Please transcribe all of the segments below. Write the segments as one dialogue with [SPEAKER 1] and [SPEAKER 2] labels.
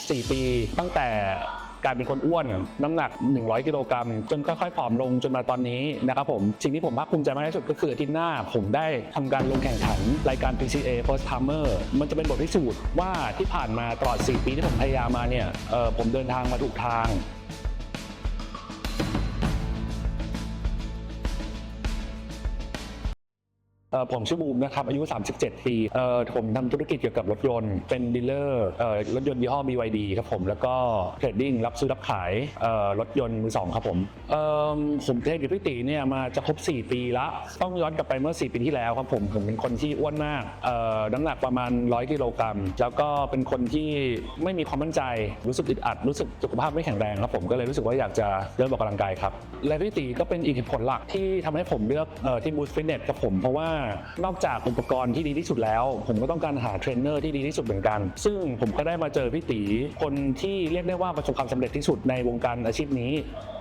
[SPEAKER 1] 4 ปี ตั้งแต่กลายเป็นคนอ้วนน้ำหนัก 100 กิโลกรัมจนค่อยๆผอมลงจนมาตอนนี้นะครับผมสิ่งที่ผมภาคภูมิใจมากที่สุดก็คืออาทิตย์หน้า ผมได้ทำการลงแข่งขันรายการ PCA First Timer มันจะเป็นบทพิสูจน์ว่าที่ผ่านมาตลอด 4 ปีที่ผมพยายามมาเนี่ยผมเดินทางมาถูกทาง ผมชื่อบูมนะครับ อายุ 37 ปีเอ่อผมทำธุรกิจเกี่ยวกับรถยนต์ เป็นดีลเลอร์เอ่อรถยนต์ยี่ห้อ BYD ครับผม แล้วก็เทรดดิ้งรับซื้อรับขายเอ่อรถยนต์มือสองครับผมเอ่อผมเทรดกับพี่ตีเนี่ยมาจะครบ 4 ปีละต้องย้อนกลับไปเมื่อ 4 ปีที่แล้วครับผมผมเป็นคนที่อ้วนมากเอ่อน้ำหนักประมาณ 100 กิโลกรัม แล้วก็เป็นคนที่ไม่มีความมั่นใจ รู้สึกอึดอัด รู้สึกสุขภาพไม่แข็งแรงครับผมก็เลยรู้สึกว่าอยากจะเริ่มออกกำลังกายครับและพี่ตีก็เป็นอีกผลหลักที่ทำให้ผมเลือกเอ่อที่บูสต์ฟิตเนสกับผมเพราะว่านอกจากอุปกรณ์ที่ดีที่สุดแล้ว ผมก็ต้องการหาเทรนเนอร์ที่ดีที่สุดเหมือนกัน ซึ่งผมก็ได้มาเจอพี่ตีคนที่เรียกได้ว่าประสบความสำเร็จที่สุดในวงการอาชีพนี้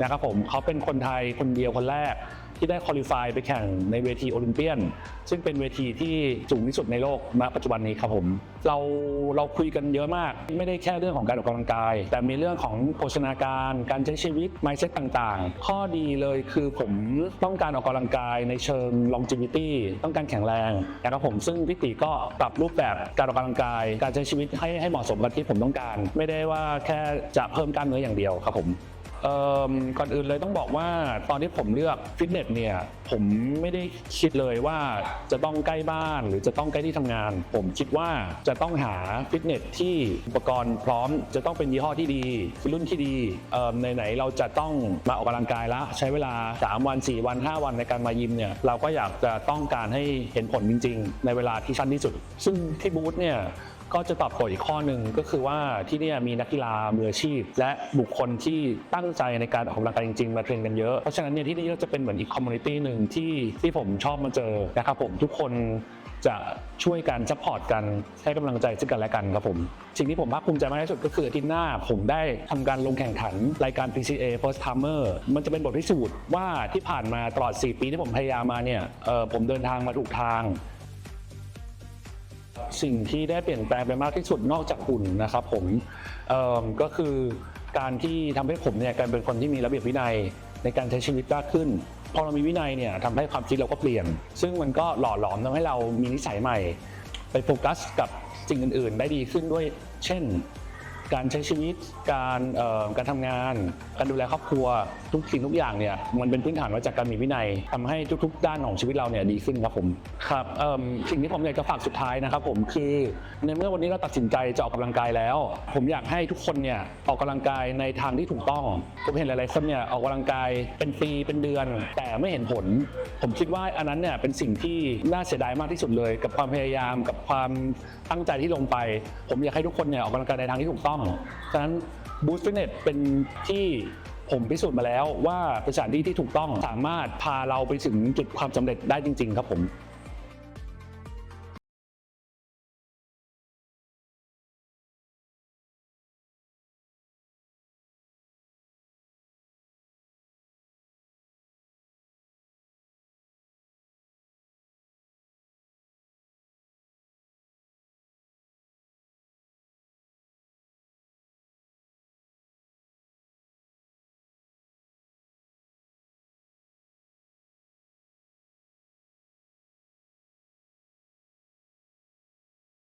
[SPEAKER 1] นะครับผมเขาเป็นคนไทยคนเดียวคนแรก ที่ได้คอลิฟายไปแข่งในเวทีโอลิมเปียน ซึ่งเป็นเวทีที่สูงที่สุดในโลกณปัจจุบันนี้ครับผม เราเราคุยกันเยอะมาก ไม่ได้แค่เรื่องของการออกกำลังกาย แต่มีเรื่องของโภชนาการ การใช้ชีวิต mindset ต่างๆ ข้อดีเลยคือผมต้องการออกกำลังกายในเชิง longevity ต้องการแข็งแรงนะครับผมซึ่งพี่ติก็ปรับรูปแบบการออกกำลังกาย การใช้ชีวิตให้ให้เหมาะสมกับที่ผมต้องการ ไม่ได้ว่าแค่จะเพิ่มกล้ามเนื้ออย่างเดียวครับผม เอิ่มก่อนอื่นเลยต้องบอกว่าตอนที่ผมเลือกฟิตเนสเนี่ยผมไม่ได้คิดเลยว่าจะต้องใกล้บ้านหรือจะต้องใกล้ที่ทำงาน ผมคิดว่าจะต้องหาฟิตเนสที่อุปกรณ์พร้อมจะต้องเป็นยี่ห้อที่ดีรุ่นที่ดีเอิ่มไหนๆเราจะต้องมาออกกำลังกายละใช้เวลา 3 วัน 4 วัน 5 วันในการมายิมเนี่ยเราก็อยากจะต้องการให้เห็นผลจริง ๆ ในเวลาที่สั้นที่สุด ซึ่งที่บูธเนี่ย ก็จะตอบโจทย์อีกข้อหนึ่งก็คือว่าที่นี่มีนักกีฬามืออาชีพ และบุคคลที่ตั้งใจในการออกกำลังกายจริงๆ มาเทรนกันเยอะ เพราะฉะนั้นเนี่ยที่นี่ก็จะเป็นเหมือนอีกคอมมูนิตี้หนึ่งที่ที่ผมชอบมาเจอนะครับผมทุกคนจะช่วยกันซัพพอร์ตกันให้กำลังใจซึ่งกันและกันครับผม สิ่งที่ผมภาคภูมิใจมากที่สุดก็คืออาทิตย์หน้าผมได้ทำการลงแข่งขันรายการ PCA First Timer มันจะเป็นบทพิสูจน์ว่าที่ผ่านมาตลอด 4 ปีที่ผมพยายามมาเนี่ยผมเดินทางมาถูกทาง สิ่งที่ได้เปลี่ยนแปลงไปมากที่สุดนอกจากหุ่นนะครับผมเอิ่มก็คือการที่ทำให้ผมเนี่ยกลายเป็นคนที่มีระเบียบวินัยในการใช้ชีวิตมากขึ้นพอเรามีวินัยเนี่ยทำให้ความคิดเราก็เปลี่ยน ซึ่งมันก็หล่อหลอมทำให้เรามีนิสัยใหม่ ไปโฟกัสกับสิ่งอื่น ๆ ได้ดีขึ้นด้วย เช่น การใช้ชีวิตการการทำงาน การดูแลครอบครัว ทุกสิ่งทุกอย่างเนี่ยมันเป็นพื้นฐานมาจากการมีวินัยทำให้ทุก ๆ ด้านของชีวิตเราเนี่ยดีขึ้นครับผมครับสิ่งที่ผมอยากจะฝากสุดท้ายนะครับผมคือในเมื่อวันนี้เราตัดสินใจจะออกกำลังกายแล้ว ผมอยากให้ทุกคนเนี่ยออกกำลังกายในทางที่ถูกต้อง ผมเห็นหลายๆคนเนี่ยออกกำลังกายเป็นปีเป็นเดือน แต่ไม่เห็นผล ผมคิดว่าอันนั้นเนี่ยเป็นสิ่งที่น่าเสียดายมากที่สุดเลย กับความพยายามกับความตั้งใจที่ลงไป ผมอยากให้ทุกคนเนี่ยออกกำลังกายในทางที่ถูกต้องต้องฉะนั้นบูสต์ฟิตเนสเป็นที่ผมพิสูจน์มาแล้วว่าเป็นสถานที่ที่ถูกต้องสามารถพาเราไปถึงจุดความสำเร็จได้จริง ๆ ครับผม